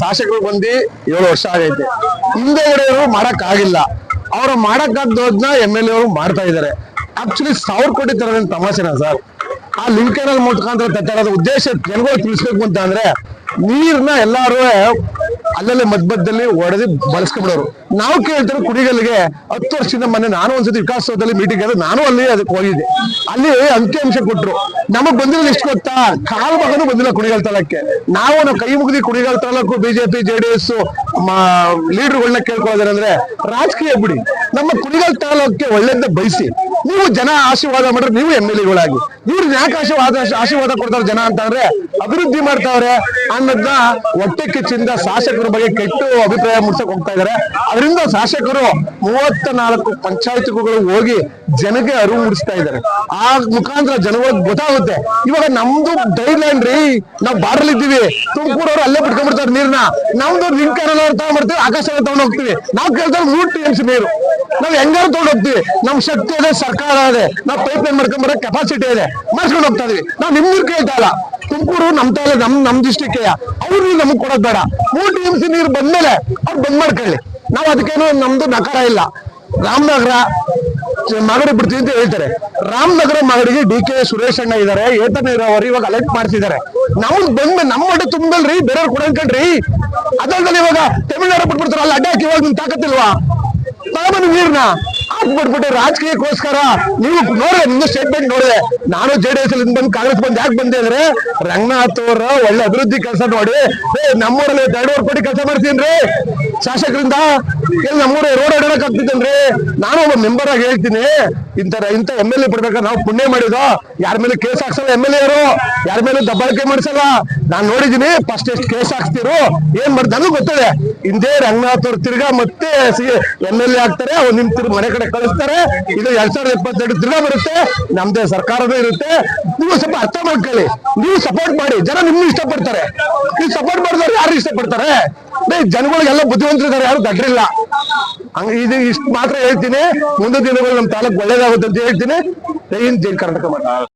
ಶಾಸಕರು ಬಂದು ಏಳು ವರ್ಷ ಆಗೈತೆ. ಹಿಂದೆಗಡೆಯವರು ಮಾಡಕ್ ಆಗಿಲ್ಲ. ಅವ್ರು ಮಾಡಕ್ಕಾಗ್ದೋದ್ನ ಎಂ ಎಲ್ ಎ ಅವರು ಮಾಡ್ತಾ ಇದಾರೆ. ಆಕ್ಚುಲಿ ಸಾವಿರ ಕೋಟಿ ತರೋದೇನು ತಮಾಷೆನಾ ಸರ್? ಆ ಲಿಂಕೇನಲ್ ಮುಟ್ಕೊಂಡ್ರೆ ತಟ್ಟೋದು ಉದ್ದೇಶ ಜನಗಳು ತಿಳಿಸ್ಬೇಕು ಅಂತ ಅಂದ್ರೆ ನೀರ್ನ ಎಲ್ಲಾರು ಅಲ್ಲಲ್ಲೇ ಮಧ್ಯದಲ್ಲಿ ಒಡೆದು ಬಳಸ್ಕೊಂಡ್ಬಿಡೋರು. ನಾವು ಕೇಳ್ತಾರೆ ಕುಡಿಗಲ್ಗೆ ಹತ್ತು ವರ್ಷದಿಂದ ಮೊನ್ನೆ ನಾನು ಒಂದ್ಸತಿ ವಿಕಾಸದಲ್ಲಿ ಮೀಟಿಂಗ್ ಆದ್ರೆ ನಾನು ಅಲ್ಲಿ ಅದಕ್ಕೆ ಹೋಗಿದ್ದೆ. ಅಲ್ಲಿ ಅಂಕಿಅಂಶ ಕೊಟ್ರು. ನಮಗ್ ಬಂದಿರೋದು ಎಷ್ಟು ಗೊತ್ತಾ? ಕಾಲ್ ಮಗನು ಬಂದಿಲ್ಲ ಕುಣಿಗಲ್ ತಾಲಕ್ಕೆ. ನಾವು ನಾವು ಕೈ ಮುಗಿದಿ ಕುಣಿಗಲ್ ತಾಲೂಕು ಬಿಜೆಪಿ ಜೆಡಿಎಸ್ ಲೀಡರ್ಗಳನ್ನ ಕೇಳ್ಕೊಳ್ಳೋದೇನಂದ್ರೆ ರಾಜಕೀಯ ಬಿಡಿ. ನಮ್ಮ ಕುಣಿಗಲ್ ತಾಲೂಕಿಗೆ ಒಳ್ಳೆದ ಬಯಸಿ, ನೀವು ಜನ ಆಶೀರ್ವಾದ ಮಾಡ್ರೆ ನೀವು ಎಂ ಎಲ್ ಎಗಳಾಗಿ ಇವ್ರು ಯಾಕೆ ಆಶೀರ್ವಾದ ಆಶೀರ್ವಾದ ಕೊಡ್ತಾರೆ ಜನ ಅಂತಂದ್ರೆ, ಅಭಿವೃದ್ಧಿ ಮಾಡ್ತಾವ್ರೆ ಅನ್ನೋದನ್ನ ಹೊಟ್ಟೆ ಕಿಚ್ಚಿಂದ ಶಾಸಕರ ಬಗ್ಗೆ ಕೆಟ್ಟು ಅಭಿಪ್ರಾಯ ಮುಟ್ಟಕ್ ಹೋಗ್ತಾ ಇದಾರೆ. ಅದರಿಂದ ಶಾಸಕರು ಮೂವತ್ತ ನಾಲ್ಕು ಪಂಚಾಯತ್ಗಳು ಹೋಗಿ ಜನಕ್ಕೆ ಅರಿವು ಮೂಡಿಸ್ತಾ ಇದ್ದಾರೆ ಆ ಮುಖಾಂತರ ಜನಗಳಿಗೆ ಗೊತ್ತಾಗುತ್ತೆ. ಇವಾಗ ನಮ್ದು ಡೈಲ್ಯಾಂಡ್ ರೀ, ನಾವ್ ಬಾರ್ಡರ್ ಇದ್ದೀವಿ. ತುಮಕೂರವ್ರು ಅಲ್ಲೇ ಬಿಟ್ಕೊಂಡ್ಬಿಡ್ತಾರೆ ನೀರ್ನ. ನಮ್ದು ಲಿಂಕ್ ತಗೊಂಡ್ಬಿಡ್ತೀವಿ ಆಕಾಶ ತಗೊಂಡ್ ಹೋಗ್ತೀವಿ. ನಾವ್ ಕೇಳ್ತಾರೆ ನೂರು ಟಿ ಎಂ ಸಿ ನೀರು. ನಾವ್ ಹೆಂಗಾರು ತಗೊಂಡ್ ಹೋಗ್ತೀವಿ. ನಮ್ ಶಕ್ತಿ ಇದೆ ಸರ್ಕಾರ ಇದೆ ನಾವ್ ಪೈಪ್ ಲೈನ್ ಮಾಡ್ಕೊಂಡ್ ಬರೋ ಕೆಪಾಸಿಟಿ ಇದೆ. ಮಾಡ್ಸ್ಕೊಂಡು ಹೋಗ್ತಾ ಇದೀವಿ. ನಾವ್ ನೀರ್ ಕೇಳ್ತಾ ಇಲ್ಲ ತುಮಕೂರು ನಮ್ ತಾಲೆ ನಮ್ ನಮ್ ಡಿಸ್ಟಿಕ್ ಅವ್ರು ನಮಗ್ ಕೊಡೋದ್ ಬೇಡ. ಮೂರ್ ಟಿ ಎಂ ಸಿ ನೀರು ಬಂದ್ಮೇಲೆ ಅವ್ರು ಬಂದ್ ಮಾಡ್ಕೊಳ್ಳಿ. ನಾವ್ ಅದಕ್ಕೇನು ನಮ್ದು ನಕಾರ ಇಲ್ಲ. ರಾಮನಗರ ಮಾಗಡಿ ಬಿಡ್ತೀವಿ ಅಂತ ಹೇಳ್ತಾರೆ. ರಾಮನಗರ ಮಾಗಡಿಗೆ ಡಿ ಕೆ ಸುರೇಶ್ ಅಣ್ಣ ಇದಾರೆ. ಇರೋ ನೀರಾವರಿ ಇವಾಗ ಅಲರ್ಟ್ ಮಾಡ್ತಿದ್ದಾರೆ ನಮ್ದು ಬಂದ್ ನಮ್ಮ ಮಟ್ಟ ತುಂಬಲ್ರಿ ಬೇರೆಯವ್ರು ಕೊಡಂಕಂಡ್ರಿ ಅದಲ್ದಲ್ಲಿ ಇವಾಗ ತಮಿಳ್ನಾಡು ಬಿಟ್ಬಿಡ್ತಾರ ಅಲ್ಲಿ ಅಡ್ಡ ಹಾಕಿ ಇವಾಗ ನಿಮ್ ತಾಕತ್ತಿಲ್ವಾ ತಗೊಂಬಂದು ನೀರ್ನ ಹಾಕ್ಬಿಟ್ಬಿಟ್ಟು ರಾಜಕೀಯಕ್ಕೋಸ್ಕರ ನೀವು ನೋಡ್ರಿ, ನಿಮ್ದು ಸ್ಟೇಟ್ಮೆಂಟ್ ನೋಡಿದೆ ನಾನು ಜೆ ಡಿ ಎಸ್ ಅಲ್ಲಿ ಬಂದು ಕಾಂಗ್ರೆಸ್ ಬಂದು ಯಾಕೆ ಬಂದೆ ಅಂದ್ರೆ, ರಂಗನಾಥ್ ಅವರ ಒಳ್ಳೆ ಅಭಿವೃದ್ಧಿ ಕೆಲಸ ನೋಡಿ. ನಮ್ಮೂರಲ್ಲಿ ಎರಡೂವರೆ ಕೋಟಿ ಕೆಲಸ ಮಾಡ್ತೀನಿ ಶಾಸಕರಿಂದ ಎಲ್ಲಿ ನಮ್ಮೂರ ರೋಡ್ ಅಡಕ್ ಆಗ್ತಿದ್ದೇನ್ರಿ ನಾನು ಒಬ್ಬ ಮೆಂಬರ್ ಆಗಿ ಹೇಳ್ತೀನಿ. ಇಂತರ ಇಂತ ಎಂ ಎಲ್ ಎ ಬಿಡ್ಬೇಕಾದ್ರೆ ನಾವು ಪುಣ್ಯ ಮಾಡಿದ ಯಾರ ಮೇಲೆ ಕೇಸ್ ಹಾಕ್ಸಲ್ಲ ಎಂ ಎಲ್ ಎರು ಯಾರ ಮೇಲೆ ದಬ್ಬಾಳಿಕೆ ಮಾಡಿಸಲ್ಲ. ನಾನ್ ನೋಡಿದೀನಿ ಫಸ್ಟ್ ಎಷ್ಟು ಕೇಸ್ ಹಾಕ್ತಿರು ಏನ್ ಮಾಡಿ ಗೊತ್ತಿದೆ. ಹಿಂದೆ ರಂಗನಾಥ್ ಅವ್ರು ತಿರ್ಗಾ ಮತ್ತೆ ಎಂ ಎಲ್ ಎ ಆಗ್ತಾರೆ, ಅವ್ರು ನಿಮ್ ತಿರ್ಗ ಮನೆ ಕಡೆ ಕಳಿಸ್ತಾರೆ. ಇದು ಎರಡ್ ಸಾವಿರದ ಇಪ್ಪತ್ತೆರಡು ತಿರ್ಗಾ ಬರುತ್ತೆ, ನಮ್ದೇ ಸರ್ಕಾರದೇ ಇರುತ್ತೆ. ನೀವು ಸ್ವಲ್ಪ ಅರ್ಥ ಮಾಡ್ಕೊಳ್ಳಿ. ನೀವು ಸಪೋರ್ಟ್ ಮಾಡಿ. ಜನ ನಿಮ್ಗೆ ಇಷ್ಟಪಡ್ತಾರೆ. ನೀವು ಸಪೋರ್ಟ್ ಮಾಡಿದವ್ರು ಯಾರು ಇಷ್ಟಪಡ್ತಾರೆ? ಜನಗಳಿಗೆಲ್ಲ ಬುದ್ಧಿವಂತರಿದ್ದಾರೆ ಯಾರು ದಡ್ರಿಲ್ಲ. ಹಂಗ ಇದು ಇಷ್ಟು ಮಾತ್ರ ಹೇಳ್ತೀನಿ. ಮುಂದಿನ ದಿನಗಳು ನಮ್ಮ ತಾಲೂಕು ಒಳ್ಳೇದಾಗುತ್ತೆ ಅಂತ ಹೇಳ್ತೀನಿ. ಜೈ ಕರ್ನಾಟಕ ಮಾತ್ರ